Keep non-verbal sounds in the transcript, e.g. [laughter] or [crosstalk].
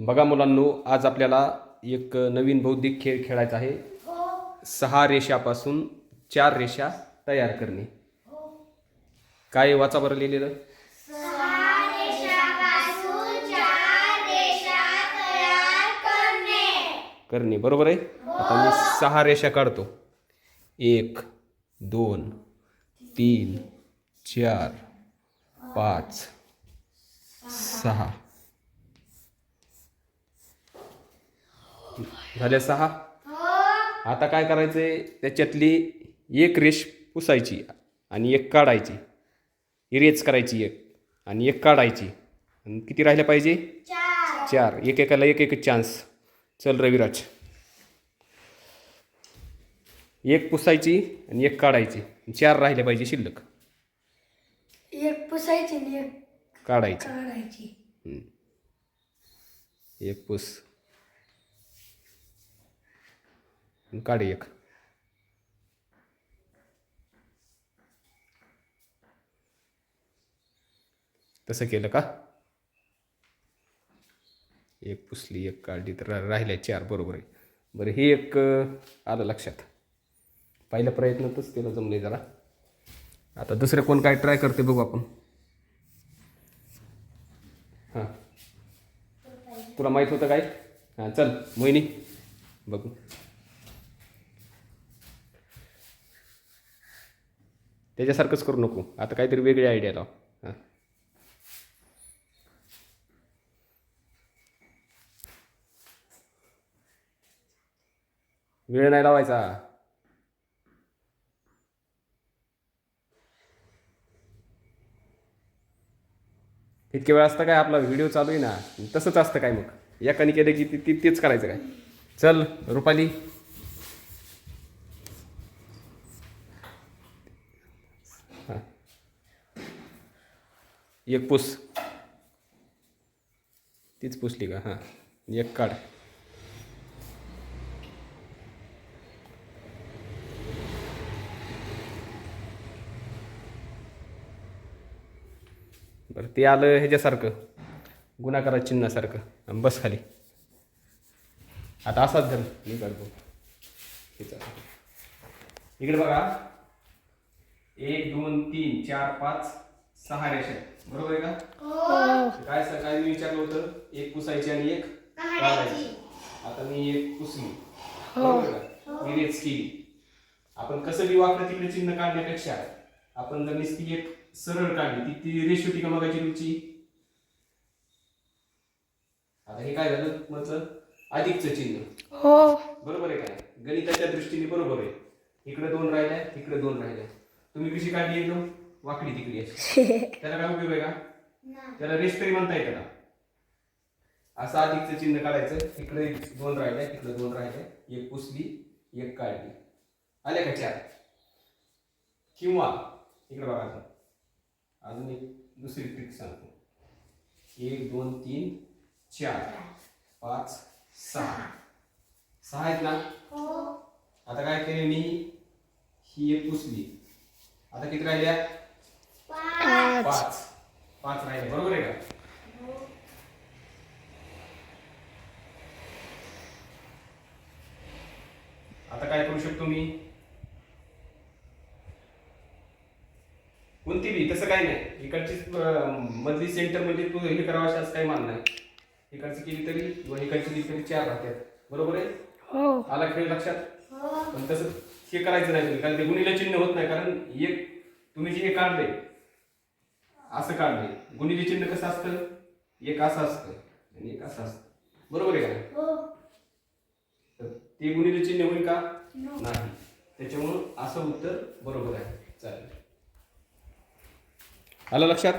बघा मुलांनो आज आपल्याला एक नवीन बौद्धिक खेळ खेळायचा आहे. सहा रेषापासून चार रेषा तयार करणे. काय वाचा बरं लिहिलेलं? करणे बरोबर आहे? आता मी सहा रेषा काढतो. एक दोन तीन चार पाच सहा. झाल्या सहा. आता काय करायचंय? त्याच्यातली एक रेष पुसायची आणि एक काढायची. इरेज करायची एक आणि एक काढायची. आणि किती राहिल्या पाहिजे? चार. एक एकाला एक एक चान्स. चल रविराज. एक पुसायची आणि एक काढायची. चार राहिले पाहिजे शिल्लक. एक पुसायची काढायची. एक पुस आणि काढ एक. तसं केलं का? एक पुसली एक काढली तर रा- राहिल्या चार बरोबर आहे. बरं हे एक आलं लक्षात. पहिल्या प्रयत्नातच केलं जमले जरा. आता दुसरं कोण काय ट्राय करते बघू आपण. हां. तुला माहीत होतं काय? हां चल मोहिनी बघू. त्याच्यासारखंच करू नको. आता काहीतरी वेगळी आयडिया लाव. हां. वेळ नाही लावायचा. इतके वेळ असतं काय? आपला व्हिडिओ चालू आहे ना. तसंच असतं काय मग? एकाने केलं की ती- तेच करायचं काय? चल रुपाली. हां. एक पुस. तीच पुसली का? हां. एक काढ. बरं ते आलं ह्याच्यासारखं. गुन्हाकारा चिन्हासारखं. बस खाली. आता असाच धर मी काढतो. इकडे बघा. एक दोन तीन चार पाच सहा रेषा आहेत. बरोबर आहे का? काय सकाळी मी विचारलं होतं? एक पुसायची आणि एक काढायची. आता मी एक पुसली. बरोबर आहे का? मी रेच केली. आपण कसं बी वाकडं तिकडे चिन्ह काढण्यापेक्षा आपण जर नुसती एक सरळ काढली ती ती रेष होती का मगाची रुची आता हे काय झालं? म्हटलं अधिकचं चिन्ह. हो. बरोबर आहे काय गणिताच्या दृष्टीने बरोबर आहे. इकडे दोन राहिल्या इकडे दोन राहिल्या. तुम्ही कशी काढली एकदम? वाकडी तिकडी अशी [laughs] त्याला काय उपयोग आहे का? त्याला रेष तरी म्हणता येतं का? असं अधिकचं चिन्ह काढायचं. इकडे दोन राहिल्या तिकडे दोन राहिल्या एक पुसली एक काढली. आल्या का चार? किंवा इकडे बघा अजून. अजून एक दुसरी ट्रिक सांगतो. एक दोन तीन चार. पाच सहा. सहा. आहेत ना? आता काय केले मी? ही एक पुसली. आता किती राहिल्या? पाच. पाच. राहिले. बरोबर आहे का? आता काय करू शकतो मी? कोणती बी तसं काही नाही. इकडची मधली सेंटरमध्ये तू हे करावं असं काही मान नाही. इकडची केली तरी इकडची केली तरी चार राहतात. बरोबर आहे? हो. आला खेळ लक्षात? पण तसं हे करायचं नाही तुम्ही कारण ते गुणीला चिन्ह होत नाही कारण एक तुम्ही जे हे काढले असं काढले. गुणिले चिन्ह कसं असतं? एक असं असतं आणि एक असं असतं. बरोबर आहे का नाही? तर ते गुणिले चिन्ह होईल का? नाही. त्याच्यामुळं असं उत्तर बरोबर आहे. चालेल. आलं लक्षात?